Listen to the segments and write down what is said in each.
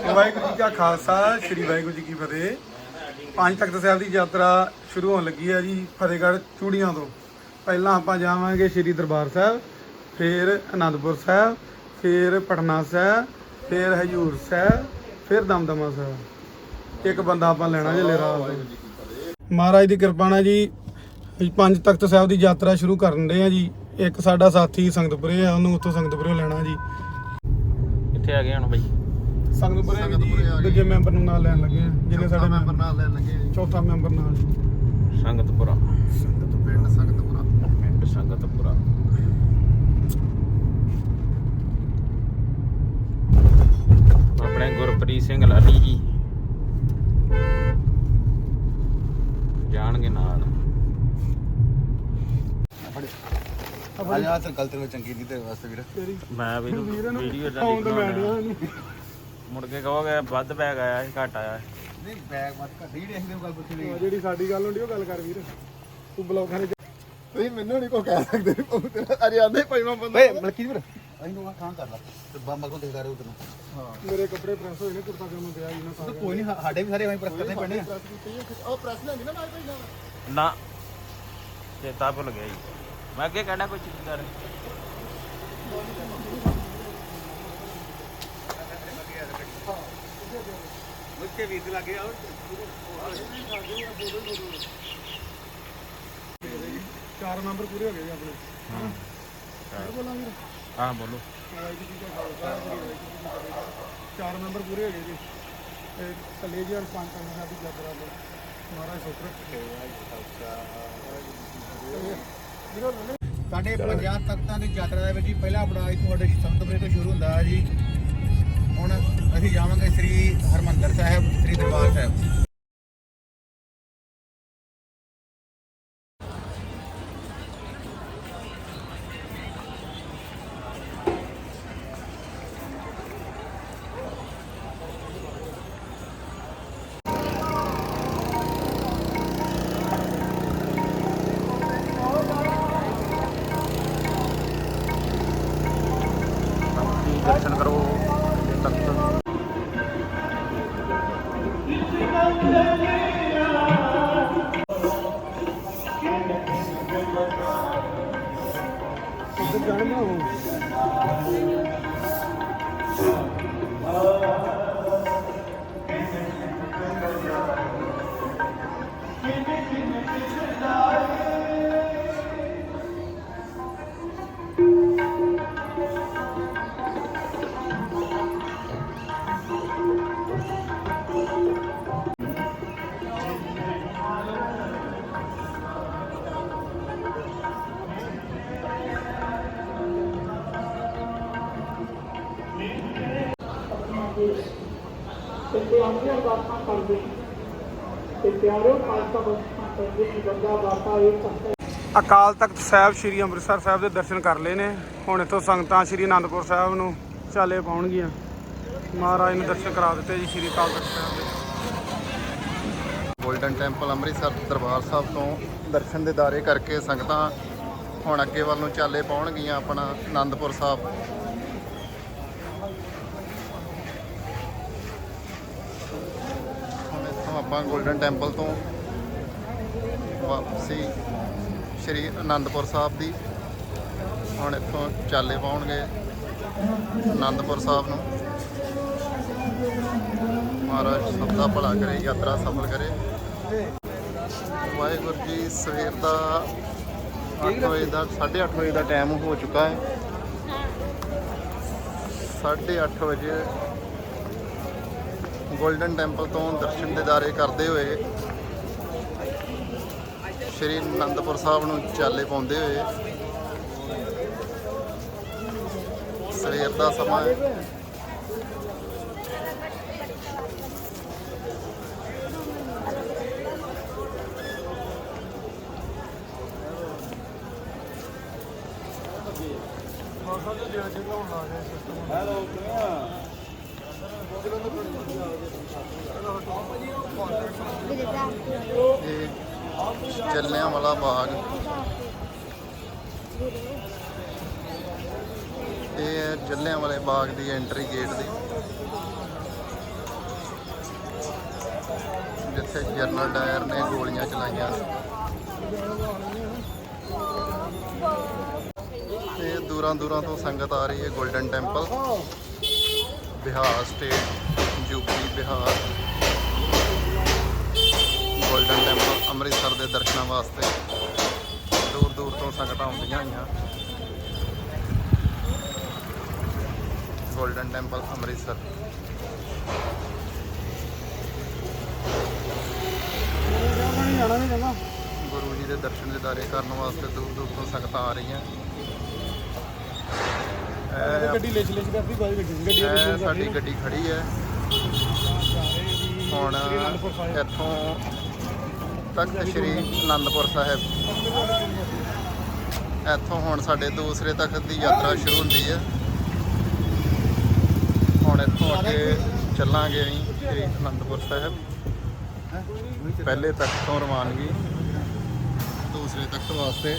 ਵਾਹਿਗੁਰੂ ਜੀ ਕਾ ਖਾਲਸਾ, ਸ੍ਰੀ ਵਾਹਿਗੁਰੂ ਜੀ ਕੀ ਫਤਿਹ। ਪੰਜ ਤਖਤ ਸਾਹਿਬ ਦੀ ਯਾਤਰਾ ਸ਼ੁਰੂ ਹੋਣ ਲੱਗੀ ਹੈ ਜੀ ਫਤਿਹਗੜ੍ਹ ਚੂੜੀਆਂ ਤੋਂ। ਪਹਿਲਾਂ ਆਪਾਂ ਜਾਵਾਂਗੇ ਸ੍ਰੀ ਦਰਬਾਰ ਸਾਹਿਬ, ਫਿਰ ਅਨੰਦਪੁਰ ਸਾਹਿਬ, ਫਿਰ ਪਟਨਾ ਸਾਹਿਬ, ਫਿਰ ਹਜੂਰ ਸਾਹਿਬ, ਫਿਰ ਦਮਦਮਾ ਸਾਹਿਬ। ਇੱਕ ਬੰਦਾ ਆਪਾਂ ਲੈਣਾ ਜੇ ਲੇਰਾ ਮਹਾਰਾਜ ਦੀ ਕਿਰਪਾ ਨਾਲ ਜੀ ਪੰਜ ਤਖਤ ਸਾਹਿਬ ਦੀ ਯਾਤਰਾ ਸ਼ੁਰੂ ਕਰਨ ਦੇ ਆ ਜੀ। ਇੱਕ ਸਾਡਾ ਸਾਥੀ ਸੰਗਤਪੁਰੇ ਆ, ਉਹਨੂੰ ਉੱਥੋਂ ਸੰਗਤਪੁਰੇ ਲੈਣਾ ਜੀ। ਕਿੱਥੇ ਆ ਗਏ ਹੁਣ ਬਾਈ। ਸੰਗਤਪੁਰੇ ਸੰਗਤਪੁਰੇ ਆ ਜੀ ਗਏ। ਦੂਜੇ ਮੈਂਬਰ ਨੂੰ ਨਾਲ ਲੈਣ ਲੱਗੇ ਆ ਜਿਹਨੇ ਸਾਡੇ ਮੈਂਬਰ ਨਾਲ ਲੈਣ ਲੱਗੇ ਆ ਜੀ। ਚੌਥਾ ਮੈਂਬਰ ਨਾਲ। ਜੀ ਸੰਗਤਪੁਰਾ। ਸੰਗਤ ਪਿੰਡ ਸੰਗਤਪੁਰਾ। ਪਿੰਡ ਸੰਗਤਪੁਰਾ। ਆਪਣੇ ਗੁਰਪ੍ਰੀਤ ਸਿੰਘ ਲਾਲੀ ਜੀ। ਜਾਣਗੇ ਨਾਲ। ਅੱਜ ਆ ਤਾਂ ਗਲਤ ਵਿੱਚ ਚੰਗੀ ਨਹੀਂ ਤੇਰੇ ਵਾਸਤੇ ਵੀਰ। ਤੇਰੀ ਮੈਂ ਵੀ ਵੀਰ ਨੂੰ ਵੀਡੀਓ ਦਾ ਤਾਂ ਮੈਂ ਡਿਆ ਨਹੀਂ ਮੁੜ ਕੇ ਕਹੋਗੇ ਵੱਧ ਬੈਗ ਆਇਆ ਸੀ ਘੱਟ ਆਇਆ ਸੀ। ਨਹੀਂ ਬੈਗ ਮਤ ਘੱਟੀ ਦੇਖਦੇ ਹੋ ਗੱਲ ਪੁੱਛ ਲਈ ਹਾਂ, ਜਿਹੜੀ ਸਾਡੀ ਗੱਲ ਹੁੰਦੀ ਉਹ ਗੱਲ ਕਰ ਵੀਰ। ਤੂੰ ਬਲੌਗਾਂ ਦੇ ਤੁਸੀਂ ਮੈਨੂੰ ਨਹੀਂ ਕੋ ਕਹਿ ਸਕਦੇ। ਤੇਰਾ ਅਰੇ ਆਂਦੇ ਪੰਜਵਾਂ ਬੰਦਾ। ਓਏ ਮਲਕੀ ਵੀਰ। ਇਹਨੂੰ ਖਾਂ ਕਰ ਲਾ। ਤੇ ਬੰਬ ਕੋ ਦੇਖਦਾ ਰਹੇ ਉਧਰ ਹਾਂ। ਮੇਰੇ ਕੱਪੜੇ ਪ੍ਰੈਸ ਹੋਏ ਨੇ ਕੁਰਤਾ ਪਜਾਮਾ ਪਿਆ ਜੀ ਨਾ ਤਾਂ ਕੋਈ ਨਹੀਂ ਸਾਡੇ ਵੀ ਸਾਰੇ ਵਹੀਂ ਪ੍ਰੈਸ ਕਰਨੇ ਪੈਣੇ ਆ ਉਹ ਪ੍ਰੈਸ ਲੈਂਦੀ ਨਾ ਨਾਲ ਭਾਈ ਨਾ ਚੇਤਾ ਭੁੱਲ ਗਿਆ ਜੀ। ਮੈਂ ਅੱਗੇ ਕਹਿਣਾ ਕੋਈ ਚੀਜ਼ ਕਰ ਮੁੱਕੇ ਵੀਰ ਲੱਗੇ ਆ। ਚਾਰ ਮੈਂਬਰ ਪੂਰੇ ਹੋ ਗਏ ਜੀ ਆਪਣੇ। ਹਾਂ। ਹੋਰ ਬੋਲਾਂ ਵੀਰ। ਹਾਂ ਬੋਲੋ। ਵਾਹਿਗੁਰੂ ਜੀ ਕਾ ਖਾਲਸਾ ਵਾਹਿਗੁਰੂ ਜੀ ਕੀ ਫਤਿਹ ਚਾਰ ਮੈਂਬਰ ਪੂਰੇ ਹੋ ਗਏ ਜੀ। ਤੇ ਚੱਲੇ ਜੀ ਹੁਣ ਪੰਜ ਤਖਤ ਸਾਹਿਬ ਦੀ ਯਾਤਰਾ ਲਈ ਮਹਾਰਾਜ ਸੁਖ ਰੱਖੇ। ਸਾਡੇ ਪੰਜਾਬ ਤਖਤਾਂ ਦੀ ਯਾਤਰਾ ਦੇ ਵਿੱਚ ਪਹਿਲਾ ਪੜਾਅ ਇੱਥੋਂ ਸਾਡੇ ਸੰਤਪੁਰੇ ਤੋਂ ਸ਼ੁਰੂ ਹੁੰਦਾ ਹੈ ਜੀ। ਹੁਣ ਅਸੀਂ ਜਾਵਾਂਗੇ ਸ੍ਰੀ ਹਰਮੰਦਰ ਸਾਹਿਬ ਸ੍ਰੀ ਦਰਬਾਰ ਸਾਹਿਬ। ਪਿਆਰੀਆਂ ਬਾਤਾਂ ਕਰਦੇ ਤੇ ਪਿਆਰੇ ਪਾਲਤਾ ਬਖਸ਼ਾਂ ਕਰਦੇ ਕਿ ਬੰਦਾ ਬਾਤਾ ਇਹ ਕਰਦਾ ਅਕਾਲ ਤਖਤ ਸਾਹਿਬ ਸ੍ਰੀ ਅੰਮ੍ਰਿਤਸਰ ਸਾਹਿਬ ਦੇ ਦਰਸ਼ਨ ਕਰ ਲਏ ਨੇ। ਹੁਣ ਇੱਥੋਂ ਸੰਗਤਾਂ ਸ੍ਰੀ ਅਨੰਦਪੁਰ ਸਾਹਿਬ ਨੂੰ ਚਾਲੇ ਪਾਉਣਗੀਆਂ। ਮਹਾਰਾਜ ਨੂੰ ਦਰਸ਼ਨ ਕਰਾ ਦਿੱਤੇ ਜੀ ਸ੍ਰੀ ਅਕਾਲ ਤਖਤ ਸਾਹਿਬ ਦੇ। ਗੋਲਡਨ ਟੈਂਪਲ ਅੰਮ੍ਰਿਤਸਰ ਦਰਬਾਰ ਸਾਹਿਬ ਤੋਂ ਦਰਸ਼ਨ ਦੇ ਦਾਰੇ ਕਰਕੇ ਸੰਗਤਾਂ ਹੁਣ ਅੱਗੇ ਵੱਲ ਨੂੰ ਚਾਲੇ ਪਾਉਣਗੀਆਂ ਆਪਣਾ ਆਨੰਦਪੁਰ ਸਾਹਿਬ। ਆਪਾਂ ਗੋਲਡਨ ਟੈਂਪਲ ਤੋਂ ਵਾਪਸੀ ਸ਼੍ਰੀ ਅਨੰਦਪੁਰ ਸਾਹਿਬ ਦੀ। ਹੁਣ ਇੱਥੋਂ ਚਾਲੇ ਪਾਉਣਗੇ ਅਨੰਦਪੁਰ ਸਾਹਿਬ ਨੂੰ। ਮਹਾਰਾਜ ਸਭ ਦਾ ਭਲਾ ਕਰੇ, ਯਾਤਰਾ ਸਫਲ ਕਰੇ। ਵਾਹਿਗੁਰੂ ਜੀ, ਸਵੇਰ ਦਾ 8 ਵਜੇ ਦਾ 8:30 ਵਜੇ ਦਾ ਟਾਈਮ ਹੋ ਚੁੱਕਾ ਹੈ। 8:30 ਵਜੇ ਗੋਲਡਨ ਟੈਂਪਲ ਤੋਂ ਦਰਸ਼ਨ ਦਿਦਾਰੇ ਕਰਦੇ ਹੋਏ ਸ਼੍ਰੀ ਅਨੰਦਪੁਰ ਸਾਹਿਬ ਨੂੰ ਚਾਲੇ ਪਾਉਂਦੇ ਹੋਏ ਸਵੇਰ ਦਾ ਸਮਾਂ ਹੈ। ਇਹ ਜੱਲਿਆਂ ਵਾਲਾ ਬਾਗ। ਇਹ ਹੈ ਜੱਲਿਆਂ ਵਾਲੇ ਬਾਗ ਦੀ ਐਂਟਰੀ ਗੇਟ ਦੀ। ਜਿੱਥੇ ਜਨਰਲ ਡਾਇਰ ਨੇ ਗੋਲੀਆਂ ਚਲਾਈਆਂ। ਤੇ ਦੂਰਾਂ ਦੂਰਾਂ ਤੋਂ ਸੰਗਤ ਆ ਰਹੀ ਹੈ Golden Temple Bihar state UP Bihar. Golden Temple Amritsar ਦੇ ਦਰਸ਼ਨਾਂ ਵਾਸਤੇ। ਦੂਰ ਦੂਰ ਤੋਂ ਸੰਗਤਾਂ ਆਉਂਦੀਆਂ ਹੋਈਆਂ। Golden temple Amritsar. ਗੁਰੂ ਜੀ ਦੇ ਦਰਸ਼ਨ ਦਿਦਾਰੇ ਕਰਨ ਵਾਸਤੇ ਦੂਰ ਦੂਰ ਤੋਂ ਸੰਗਤਾਂ ਆ ਰਹੀਆਂ। ਗੱਡੀ ਲਿਚ ਲਿਚ ਕਰਦੀ ਬਾਈ ਗੱਡੀ ਗੱਡੀ ਇਹ ਸਾਡੀ ਗੱਡੀ ਖੜੀ ਹੈ। ਹੁਣ ਇੱਥੋਂ ਤਖਤ ਸ੍ਰੀ ਅਨੰਦਪੁਰ ਸਾਹਿਬ। ਇੱਥੋਂ ਹੁਣ ਸਾਡੇ ਦੂਸਰੇ ਤਖਤ ਦੀ ਯਾਤਰਾ ਸ਼ੁਰੂ ਹੁੰਦੀ ਹੈ। ਹੁਣ ਇੱਥੋਂ ਅੱਗੇ ਚੱਲਾਂਗੇ ਅਸੀਂ ਸ੍ਰੀ ਅਨੰਦਪੁਰ ਸਾਹਿਬ। ਪਹਿਲੇ ਤਖਤ ਤੋਂ ਰਵਾਨਗੀ। ਦੂਸਰੇ ਤਖਤ ਵਾਸਤੇ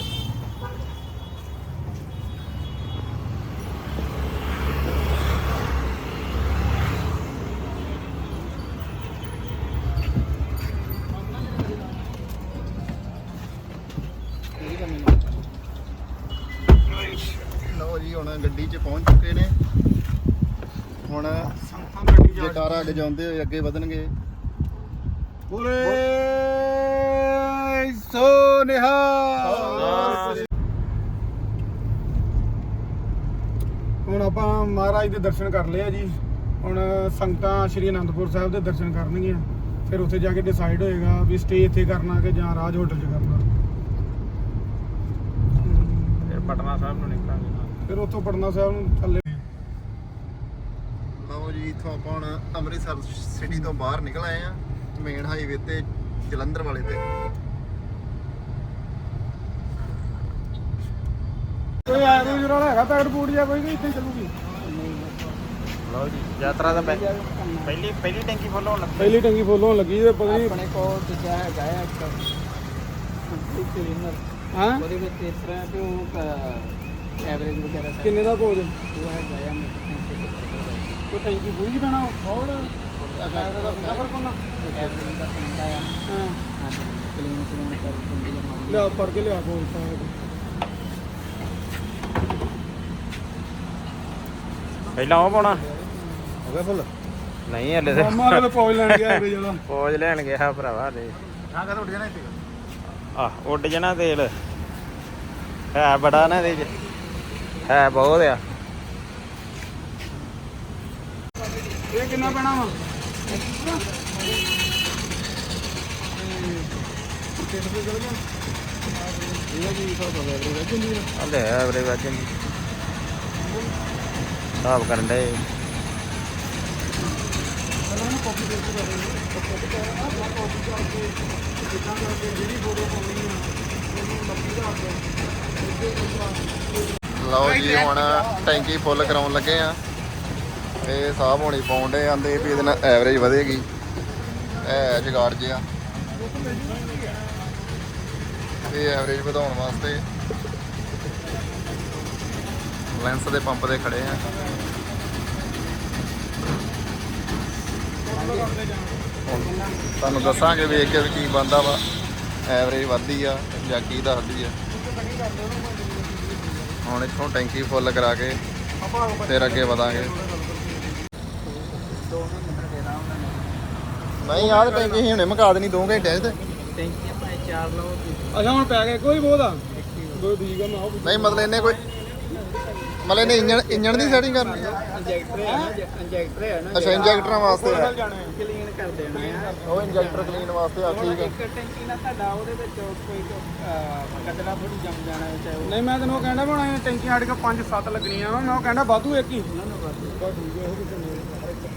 ਜਾਂਦੇ ਹੋਏ ਅੱਗੇ ਵਧਣਗੇ। ਬੋਲੇ ਸੋ ਨਿਹਾਲ ਹੁਣ ਆਪਾਂ ਮਹਾਰਾਜ ਦੇ ਦਰਸ਼ਨ ਕਰ ਲਏ ਆ ਜੀ। ਹੁਣ ਸੰਗਤਾਂ ਸ਼੍ਰੀ ਅਨੰਦਪੁਰ ਸਾਹਿਬ ਦੇ ਦਰਸ਼ਨ ਕਰਨਗੀਆਂ। ਫਿਰ ਉੱਥੇ ਜਾ ਕੇ ਡਿਸਾਈਡ ਹੋਏਗਾ ਵੀ ਸਟੇ ਇੱਥੇ ਕਰਨਾ ਕਿ ਜਾਂ ਰਾਜ ਹੋਟਲ 'ਚ ਕਰਨਾ। ਫਿਰ ਪਟਨਾ ਸਾਹਿਬ ਨੂੰ ਨਿਕਲਾਂਗੇ। ਫਿਰ ਉੱਥੋਂ ਪਟਨਾ ਸਾਹਿਬ ਨੂੰ ਥੱਲੇ ਲਓ ਜੀ ਇੱਥੋਂ ਆਪਾਂ ਹੁਣ ਅੰਮ੍ਰਿਤਸਰ ਸਿਟੀ ਤੋਂ ਬਾਹਰ ਨਿਕਲ ਆਏ ਆ ਮੇਨ ਹਾਈਵੇ ਤੇ ਜਲੰਧਰ ਵਾਲੇ ਤੇ। ਕੋਈ ਆਇਆ ਕੋਈ ਜਿਹੜਾ ਹੈਗਾ ਪੈਕਟ ਫੂਡ ਜਾਂ ਕੋਈ ਕਿ ਇੱਥੇ ਹੀ ਚੱਲੂਗੀ। ਲਓ ਜੀ ਯਾਤਰਾ ਦਾ ਪਹਿ- ਪਹਿਲੀ ਪਹਿਲੀ ਟੈਂਕੀ ਫੁੱਲ ਹੋਣ ਲੱਗੀ। ਪਹਿਲੀ ਟੰਗੀ ਫੁੱਲ ਹੋਣ ਲੱਗੀ ਤੇ ਪਤਾ ਨਹੀਂ ਆਪਣੇ ਕੋਲ ਦੂਜਾ ਹੈਗਾ ਆ ਇੱਕ ਕਲੀਨਰ ਹਾਂ? ਉਹਦੇ ਵਿੱਚ ਇਸ ਤਰ੍ਹਾਂ ਕਿ ਉਹ ਐਵਰੇਜ ਵਗੈਰਾ ਕਿੰਨੇ ਦਾ ਪੋਜ ਉਹ ਹੈਗਾ ਆ ਕੋਈ ਟੈਂਕੀ ਪੂਰੀ ਪੈਣਾ ਹੋਰ ਅਗਰ ਦਾ ਹੈ। ਮਾਮਲਾ ਲਿਆ ਪੜ ਕੇ ਲਿਆ ਕੋਲ ਸਾਹਿਬ ਪਹਿਲਾਂ ਉਹ ਪਾਉਣਾ। ਹੋ ਗਿਆ ਫੁੱਲ? ਨਹੀਂ ਹਲੇ ਤੇ ਮਾਮਾ ਕੋਲ ਪੌਜ ਲੈਣ ਗਿਆ ਇਹ ਜਿਹੜਾ। ਪੋਜ ਲੈਣ ਗਿਆ ਭਰਾਵਾ ਦੇ ਹਾਂ ਕਦੋਂ ਉੱਡ ਜਾਣਾ ਇੱਥੇ। ਆ ਉੱਡ ਜਾਣਾ ਤੇਲ। ਹੈ ਬੜਾ ਨਾ ਇਹਦੇ ਚ। ਹੈ ਬਹੁਤ ਆ। ਇਹ ਕਿੰਨਾ ਪੈਣਾ ਵਾ? ਹਲੇ ਐਵਰੇਜ ਕਰਨ ਦੇ ਲਓ ਜੀ ਹੁਣ ਟੈਂਕੀ ਫੁੱਲ ਕਰਾਉਣ ਲੱਗੇ ਆ। ਇਹ ਸਾਹਬ ਹੋਣੀ ਪਾਉਂਦੇ ਆਂਦੇ ਵੀ ਇਹਦੇ ਨਾਲ ਐਵਰੇਜ ਵਧੇਗੀ। ਇਹ ਜਗਾੜ ਜਿਆ ਇਹ ਐਵਰੇਜ ਵਧਾਉਣ ਵਾਸਤੇ ਲੈਂਸ ਦੇ ਪੰਪ ਦੇ ਖੜੇ ਆ। ਤੁਹਾਨੂੰ ਦੱਸਾਂਗੇ ਵੇਖ ਕੇ ਵੀ ਕੀ ਬੰਦਾ ਵਾ। ਐਵਰੇਜ ਵੱਧਦੀ ਆ ਜਾਂ ਕੀ ਦੱਸਦੀ ਆ। ਹੁਣ ਇੱਥੋਂ ਟੈਂਕੀ ਫੁੱਲ ਕਰਾ ਕੇ ਫਿਰ ਅੱਗੇ ਵਧਾਂਗੇ ਦੋ ਨੰਬਰ ਦੇਣਾ ਉਹਨਾਂ ਨੇ ਨਹੀਂ ਆਹ ਤਾਂ ਟੈਂਕੀ ਹੀ ਹੁਣੇ ਮੁਕਾ ਦੇਣੀ 2 ਘੰਟੇ 'ਚ ਤੇ। ਟੈਂਕੀ ਆਪਣੇ ਚਾਰ ਲਓ ਤੇ ਅੱਛਾ ਹੁਣ ਪੈ ਗਿਆ ਕੋਈ ਆ ਕੋਈ ਠੀਕ ਆ ਮੈਂ ਉਹ ਨਹੀਂ ਮਤਲਬ ਇਹਨੇ ਕੋਈ ਮਤਲਬ ਇਹਨੇ ਇੰਜਣ ਇੰਜਣ ਦੀ ਸੈਟਿੰਗ ਕਰਨੀ ਇੰਜੈਕਟਰ ਹੈ ਨਾ ਇੰਜੈਕਟਰ ਹੈ ਨਾ ਅੱਛਾ ਇੰਜੈਕਟਰਾਂ ਵਾਸਤੇ ਆ। ਕਲੀਨ ਕਰ ਦੇਣਾ ਆ। ਉਹ ਇੰਜੈਕਟਰ ਕਲੀਨ ਵਾਸਤੇ ਆ ਠੀਕ ਹੈ ਇੱਕ ਟੈਂਕੀ ਨਾਲ ਤੁਹਾਡਾ ਉਹਦੇ ਵਿੱਚ ਕੋਈ ਕਦਲਾ ਥੋੜੀ ਜੰਮ ਜਾਣਾ ਹੈ ਚਾਹੇ ਉਹ ਨਹੀਂ ਮੈਂ ਤੈਨੂੰ ਉਹ ਕਹਿੰਦਾ ਵੀ ਹੁਣ ਇਹ ਟੈਂਕੀਆਂ ਸਾਡੇ ਕੋਲ 5-7 ਲੱਗਣੀਆਂ ਮੈਂ ਉਹ ਕਹਿੰਦਾ ਵਾਧੂ ਇੱਕ ਹੀ।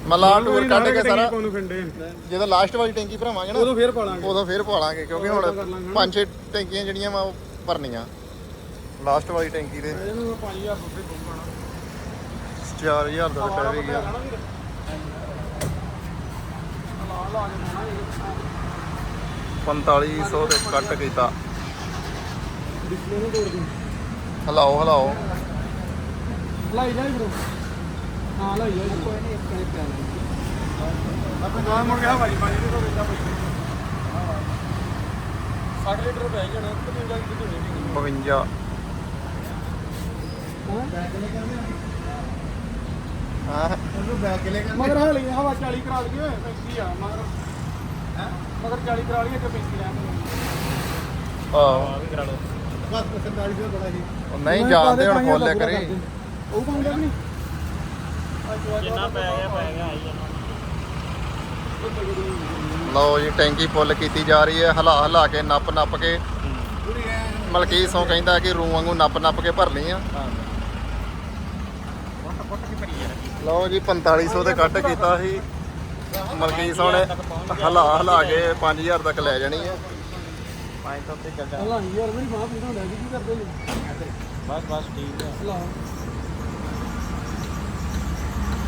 ਮਲਾ ਟੂਰ ਕੱਢ ਕੇ ਸਾਰਾ ਕੋਨੂੰ ਫਿੰਡੇ ਜਦੋਂ ਲਾਸਟ ਵਾਲੀ ਟੈਂਕੀ ਭਰਾਵਾਂਗੇ ਨਾ ਉਦੋਂ ਫੇਰ ਪਾਲਾਂਗੇ। ਉਦੋਂ ਫਿਰ ਪਾ ਲਾਂਗੇ ਕਿਉਂਕਿ ਹੁਣ ਪੰਜ ਛੇ ਟੈਂਕੀਆਂ ਜਿਹੜੀਆਂ ਵਾ ਉਹ ਭਰਨੀਆਂ। ਲਾਸਟ ਵਾਲੀ ਟੈਂਕੀ ਦੇ। ਇਹਨੂੰ ਮੈਂ 5000 ਰੁਪਏ ਦਊਂਗਾ 4000 ਦਾ ਵੀ ਗਿਆ। ਲਾ ਕੇ ਦੇਣਾ 4500 ਤੇ ਕੱਟ ਕੀਤਾ। ਡਿਸਪਲੇ ਨੂੰ ਤੋੜ ਦੂੰ ਹਲਾਓ ਹਲਾਓ। ਲਾਈ ਜਾਈ ਬਰੋ ਹਾਂ ਲਾਈ ਜਾਈ ਕੋਈ ਨਹੀਂ ਇੱਕ ਨੇ ਪਿਆ ਆਪਣੇ ਗਾਂ ਮੁੜ ਗਿਆ ਭਾਜੀ ਪਾਣੀ ਦੇ ਤੋਂ ਵੇਚਾ ਪਈ। 60 ਲੀਟਰ ਪੈ ਜਾਣਾ 55 ਲੀਟਰ ਦੇ ਹੋਣੀ 52 ਹਾਂ? ਉਹਨੂੰ ਬੈਕ ਲੈ ਕੇ ਮਗਰ ਹਾਲੀ ਹਵਾ 40 ਕਰਾ ਲਈਏ 35 ਆ ਮਗਰ। ਹੈ? ਮਗਰ 40 ਕਰਾ ਲਈਏ ਤੇ 35 ਲੈਣ ਆਹ। ਬਸ 45 ਦਾ ਬੜਾ ਜੀ। ਉਹ ਨਹੀਂ ਜਾਣਦੇ ਹੁਣ ਫੁੱਲ ਕਰੇ। ਉਹ ਪਾਉਂਦਾ ਕਿ ਨਹੀਂ ਜਿੰਨਾ ਪੈ ਗਿਆ ਪੈ ਗਿਆ ਆਈ ਜਾਣਾ ਲਓ ਜੀ ਟੈਂਕੀ ਫੁੱਲ ਕੀਤੀ ਜਾ ਰਹੀ ਹੈ। ਹਲਾ ਹਲਾ ਕੇ ਨੱਪ ਨੱਪ ਕੇ। ਮਲਕੀ ਸੌ ਕਹਿੰਦਾ ਕਿ ਰੂ ਵਾਂਗੂ ਨੱਪ ਨੱਪ ਕੇ ਭਰਨੀ ਆ ਲਓ ਜੀ 4500 ਤੇ ਕੱਟ ਕੀਤਾ ਸੀ। ਮਲਕੀ ਸੌ ਨੇ ਹਲਾ ਹਲਾ ਕੇ 5000 ਤੱਕ ਲੈ ਜਾਣੀ ਆ ਪੰਜ ਤੋਂ ਤੇ ਚੱਲ ਜਾ ਅੱਲਾ ਯਾਰ ਮੇਰੀ ਮਾਂ ਪੀਂਦਾ ਹੁੰਦਾ ਕੀ ਕਰਦੇ ਨੇ? ਬਸ ਬਸ ਠੀਕ ਹੈ।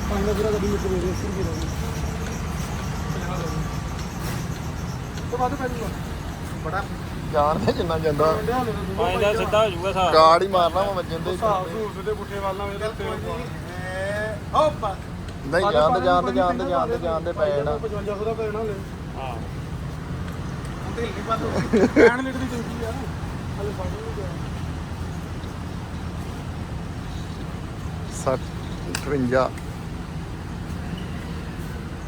ਪੰਜ ਪੂਰਾ ਗੱਡੀ ਵਿੱਚ ਮੇਰੇ ਸਿਰ ਕੀ ਰਹੀ ਤੋਂ ਬਾਅਦ ਪੈ ਜੂਗਾ ਬੜਾ ਜਾਣਦੇ ਜਿੰਨਾ ਜਾਂਦਾ। ਪੰਜ ਦਾ ਸਿੱਧਾ ਹੋ ਜਾਊਗਾ ਸਾਹ ਗਾੜ ਹੀ ਮਾਰਨਾ ਵਾ ਵੱਜਣ ਦੇ ਹਿਸਾਬ ਸੂਰ ਦੇ ਪੁੱਠੇ ਵੱਲ ਨਾਲ ਇਹਦਾ ਤੇਲ ਪਵਾ ਹੋ ਬਸ ਨਹੀਂ ਜਾਣਦੇ ਜਾਣਦੇ ਜਾਣਦੇ ਜਾਣਦੇ ਜਾਣਦੇ ਪੈ ਜਾਣਾ 5500 ਦਾ ਪੈ ਜਾਣਾ। ਲੈ ਹਾਂ। ਢਿੱਲ ਨਹੀਂ ਬੰਦ ਪੈਣ ਲੀਟਰ ਦੀ ਚੰਗੀ ਆ। ਹਲੇ ਫਾੜੀ ਨਹੀਂ ਗਿਆ। 60 58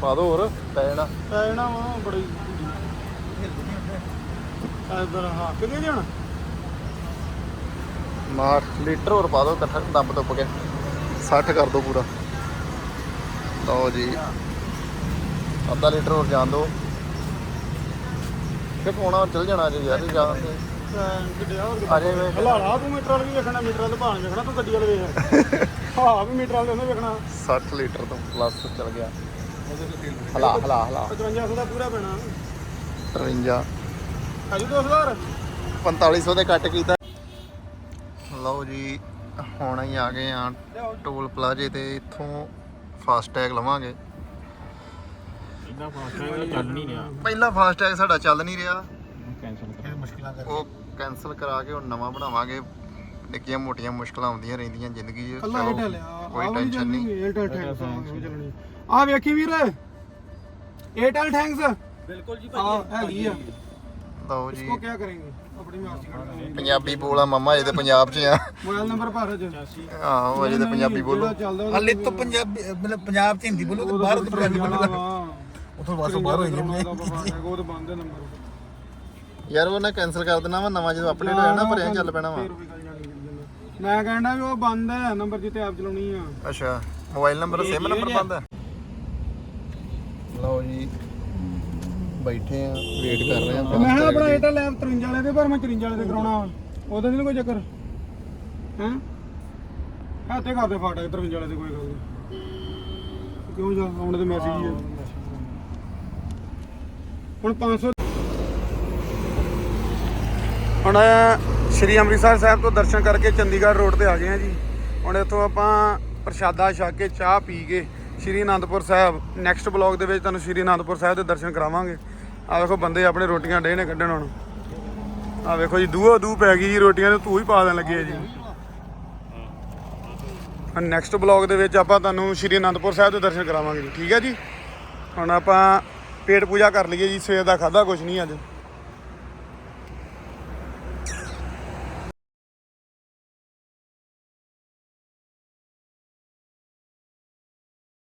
ਪਾ ਦੋ ਹੋਰ ਪੈ ਜਾਣਾ ਪੈ ਜਾਣਾ ਵਾ ਬੜੀ ਇਧਰ ਹਾਂ ਕਿੰਨੇ ਜਾਣਾ 60 ਲੀਟਰ ਹੋਰ ਪਾ ਦੋ ਇਕੱਠਾ ਦੱਬ ਦੁੱਬ ਕੇ। 60 ਕਰ ਦੋ ਪੂਰਾ। ਲਓ ਜੀ। ਅੱਧਾ ਲੀਟਰ ਹੋਰ ਜਾਣ ਦੋ। ਕਿ ਪਾਉਣਾ ਚਲ ਜਾਣਾ ਜੀ ਯਾਰ ਜਾਣ ਹੋਰ ਅਜੇ ਵੇਖ। ਹਲਾਲਾ ਤੂੰ ਮੀਟਰ ਵਾਲ ਵੀ ਵੇਖਣਾ ਮੀਟਰ ਵਾਲ ਭਾਣ ਵੇਖਣਾ ਤੂੰ ਗੱਡੀ ਵਾਲ ਵੇਖ। ਹਾਂ ਵੀ ਮੀਟਰ ਵਾਲ ਉਹਨੇ ਵੇਖਣਾ। 60 ਲੀਟਰ ਤੋਂ ਪਲੱਸ ਚਲ ਗਿਆ। ਹਲਾ ਹਲਾ ਹਲਾ। 5500 ਦਾ ਪੂਰਾ ਪੈਣਾ। 53 ਅਜੂ 2000 4500 ਦੇ ਕੱਟ ਕੀਤਾ। ਲਓ ਜੀ ਹੁਣ ਅਸੀਂ ਆ ਗਏ ਆ ਟੋਲ ਪਲਾਜ਼ੇ ਤੇ ਇੱਥੋਂ ਫਾਸਟ ਟੈਗ ਲਵਾਂਗੇ। ਪਹਿਲਾ ਫਾਸਟ ਟੈਗ ਸਾਡਾ ਚੱਲ ਨਹੀਂ ਰਿਹਾ। ਉਹ ਕੈਨਸਲ ਕਰਾ ਕੇ ਹੁਣ ਨਵਾਂ ਬਣਾਵਾਂਗੇ। ਨਿੱਕੀਆਂ ਮੋਟੀਆਂ ਮੁਸ਼ਕਲਾਂ ਆਉਂਦੀਆਂ ਰਹਿੰਦੀਆਂ ਜ਼ਿੰਦਗੀ 'ਚ। ਕੋਈ ਟੈਨਸ਼ਨ ਨਹੀਂ। ਆ ਵੇਖੀ ਵੀਰ। ਏਅਰਟੈਲ ਥੈਂਕਸ ਬਿਲਕੁਲ ਜੀ ਆ ਹੈਗੀ ਆ। ਲਓ ਜੀ। ਇਸਕੋ ਕੀ ਕਰਾਂਗੇ? ਆਪਣੀ ਮਾਸੀ ਕੱਢ ਪੰਜਾਬੀ ਬੋਲਾ ਮਮਾ ਜੇ ਤੇ ਪੰਜਾਬ ਚ ਆ। ਮੋਬਾਈਲ ਨੰਬਰ ਭਰ ਜੋ ਆਹੋ ਅਜੇ ਤੇ ਪੰਜਾਬੀ ਬੋਲੋ। ਹਲੇ ਤੋਂ ਪੰਜਾਬੀ ਮਤਲਬ ਪੰਜਾਬ ਚ ਹਿੰਦੀ ਬੋਲੋ ਤੇ ਬਾਹਰ ਤੋਂ ਪੰਜਾਬੀ ਬੋਲੋ। ਉਥੋਂ ਵਾਸੋਂ ਬਾਹਰ ਹੋ ਜਾਂਦੇ ਉਹ ਯਾਰ ਉਹ ਕੈਨਸਲ ਕਰ ਦੇਣਾ ਵਾ ਨਵਾਂ ਜਦੋਂ ਅਪਡੇਟ ਹੋਇਆ ਨਾ ਭਰਿਆ ਚੱਲ ਪੈਣਾ ਵਾ। ਮੈਂ ਕਹਿੰਦਾ ਵੀ ਉਹ ਬੰਦ ਹੈ ਨੰਬਰ ਜਿੱਤੇ ਆਪ ਚਲਾਉਣੀ ਆ। ਅੱਛਾ ਮੋਬਾਈਲ ਨੰਬਰ ਸਿਮ ਨੰਬਰ ਬੰਦ ਹੈ? ਲਓ ਜੀ। ਬੈਠੇ ਆ ਵੇਟ ਕਰ ਰਹੇ ਆ। ਮੈਂ ਕਿਹਾ ਆਪਣਾ ਏਟਲ ਲੈਬ 53 ਵਾਲੇ ਦੇ ਪਰ ਮੈਂ 53 ਵਾਲੇ ਦੇ ਕਰਾਉਣਾ ਵਾ। ਉਹਦੇ ਨਹੀਂ ਕੋਈ ਚੱਕਰ। ਹੈ? ਹੱਥੇ ਕਰਦੇ ਫਾਟਾ 53 ਵਾਲੇ ਦੇ ਕੋਈ ਗੱਲ ਨਹੀਂ। ਕਿਉਂ ਜਾ ਆਉਣ ਦੇ ਮੈਸੇਜ ਹੀ ਹੈ ਹੁਣ 500 ਹੁਣ ਸ਼੍ਰੀ ਅੰਮ੍ਰਿਤਸਰ ਸਾਹਿਬ ਤੋਂ ਦਰਸ਼ਨ ਕਰਕੇ ਚੰਡੀਗੜ੍ਹ ਰੋਡ ਤੇ ਆ ਗਏ ਆ ਜੀ। ਹੁਣ ਇੱਥੋਂ ਆਪਾਂ ਪ੍ਰਸ਼ਾਦਾ ਛਕ ਕੇ ਚਾਹ ਪੀ ਕੇ ਸ਼੍ਰੀ ਅਨੰਦਪੁਰ ਸਾਹਿਬ ਨੈਕਸਟ ਬਲੌਗ ਦੇ ਵਿੱਚ ਤੁਹਾਨੂੰ ਸ਼੍ਰੀ ਅਨੰਦਪੁਰ ਸਾਹਿਬ ਦੇ ਦਰਸ਼ਨ ਕਰਾਵਾਂਗੇ। ਆ ਵੇਖੋ ਬੰਦੇ ਆਪਣੇ ਰੋਟੀਆਂ ਡੇ ਨੇ ਕੱਢਣ ਹੁਣ। ਆ ਵੇਖੋ ਜੀ, ਦੂਹੋ ਦੂ ਪੈ ਗਈ ਜੀ, ਰੋਟੀਆਂ ਤੇ ਤੂੰ ਹੀ ਪਾ ਦੇਣ ਲੱਗੇ ਆ ਜੀ। ਨੈਕਸਟ ਬਲੌਗ ਦੇ ਵਿੱਚ ਆਪਾਂ ਤੁਹਾਨੂੰ ਸ਼੍ਰੀ ਅਨੰਦਪੁਰ ਸਾਹਿਬ ਦੇ ਦਰਸ਼ਨ ਕਰਾਵਾਂਗੇ ਜੀ, ਠੀਕ ਹੈ ਜੀ? ਹੁਣ ਆਪਾਂ ਪੇਟ ਪੂਜਾ ਕਰ ਲਈਏ ਜੀ, ਸਵੇਰ ਦਾ ਖਾਦਾ ਕੁਝ ਨਹੀਂ ਅੱਜ।